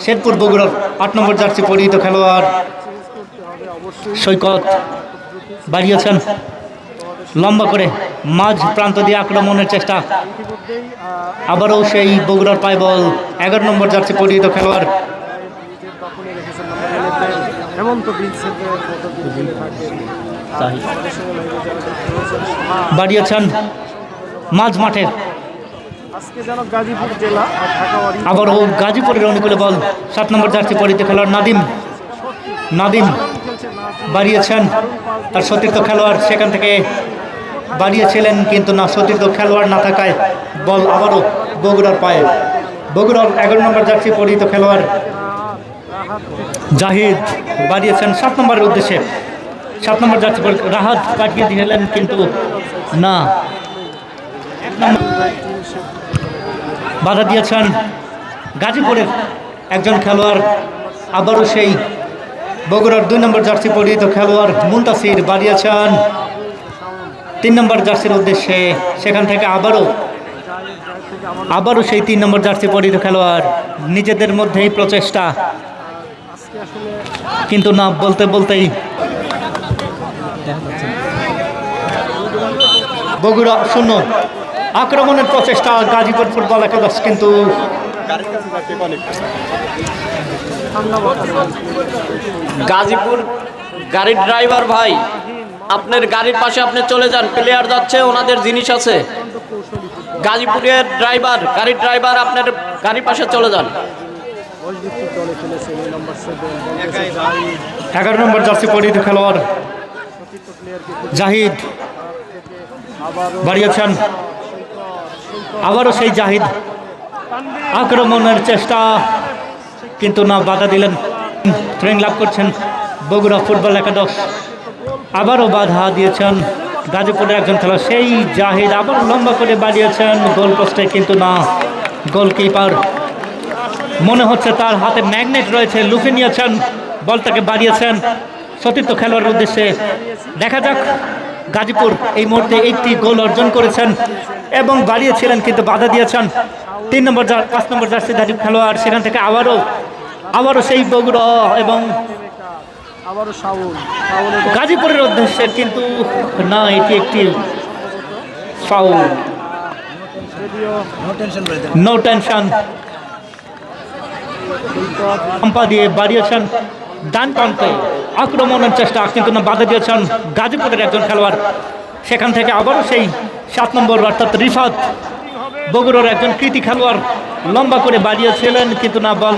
শেরপুর বগুড়ার আট নম্বর জার্সি পরিহিত খেলোয়াড় সৈকত বাড়িয়েছেন লম্বা করে মাঝ প্রান্ত দিয়ে আক্রমণের চেষ্টা আবারও সেই বগুড়ার পায় বল এগারো নম্বর জার্সি পরিহিত খেলোয়াড়। বাড়িয়েছেন মাঝ মাঠে গাজীপুর জেলা আবারও গাজীপুরের অনুকূলে বল। সাত নম্বর জার্সি পরিহিত খেলোয়াড় নাদিম। নাদিম বাড়িয়েছেন তার সতীর্থ খেলোয়াড়। সেখান থেকে বাড়িয়েছিলেন কিন্তু না, সতীর্থ খেলোয়াড় না থাকায় বল আবারও বগুড়ার পায়ে। বগুড়ার এগারো নম্বর জার্সি পরিহিত খেলোয়াড় জাহিদ বাড়িয়েছেন সাত নম্বরের উদ্দেশ্যে। সাত নম্বর জার্সি রাহাত কাটিয়ে দিলেন কিন্তু না। এক নম্বর বাধা দিয়েছেন গাজীপুরের একজন খেলোয়াড়। আবারও সেই বগুড়ার দুই নম্বর জার্সি পরিহিত খেলোয়াড় মুন্তাসির বাড়িয়েছেন। তিন নম্বর জার্সির উদ্দেশ্যে সেখান থেকে আবারও আবারও সেই তিন নম্বর জার্সি পরিহিত খেলোয়াড়। নিজেদের মধ্যেই প্রচেষ্টা। কিন্তু না, বলতে বলতেই বগুড়া শূন্য। আক্রমণের প্রচেষ্টা গাজীপুর ফুটবল একাদশ কিন্তু গাজীপুর গাড়ির ড্রাইভার ভাই আপনার গাড়ির পাশে আপনি চলে যান প্লেয়ার যাচ্ছে ওনাদের জিনিস আছে। গাজীপুরের ড্রাইভার গাড়ির ড্রাইভার আপনার গাড়ির পাশে চলে যান। এগারো নম্বর জার্সি পরিহিত খেলোয়াড় জাহিদ বাড়িয়েছেন আবারও সেই জাহিদ আক্রমণের চেষ্টা, কিন্তু না, বাধা দিলেন। ট্রেন লাভ করছেন বগুড়া ফুটবল একাদশ। আবারও বাধা দিয়েছেন গাজীপুরের একজন খেলা সেই জাহিদ আবার লম্বা করে বাড়িয়েছেন, গোল পোস্টে কিন্তু না, গোলকিপার। মনে হচ্ছে তার হাতে ম্যাগনেট রয়েছে, লুফে নিয়েছেন, বলটাকে বাড়িয়েছেন সতীর্থ খেলোয়াড়ের উদ্দেশ্যে। দেখা যাক গাজীপুর এই মুহূর্তে একটি গোল অর্জন করেছেন এবং বাড়িয়েছিলেন কিন্তু বাধা দিয়েছেন। তিন নম্বর পাঁচ নম্বর জার্সি ধারী খেলোয়াড় সেখান থেকে আবারও আবারও সেই বগুড়া এবং গাজীপুরের উদ্দেশ্যে কিন্তু না এটি একটি ফাউল নো টেনশন দিয়ে বাড়িয়েছেন। ডান প্রান্তে আক্রমণের চেষ্টা কিন্তু বাধা দিয়েছেন গাজীপুরের একজন খেলোয়াড়। সেখান থেকে আবারও সেই সাত নম্বর অর্থাৎ রিফাত বগুড়ার একজন কৃতি খেলোয়াড় লম্বা করে বাড়িয়েছিলেন, কিন্তু না, বল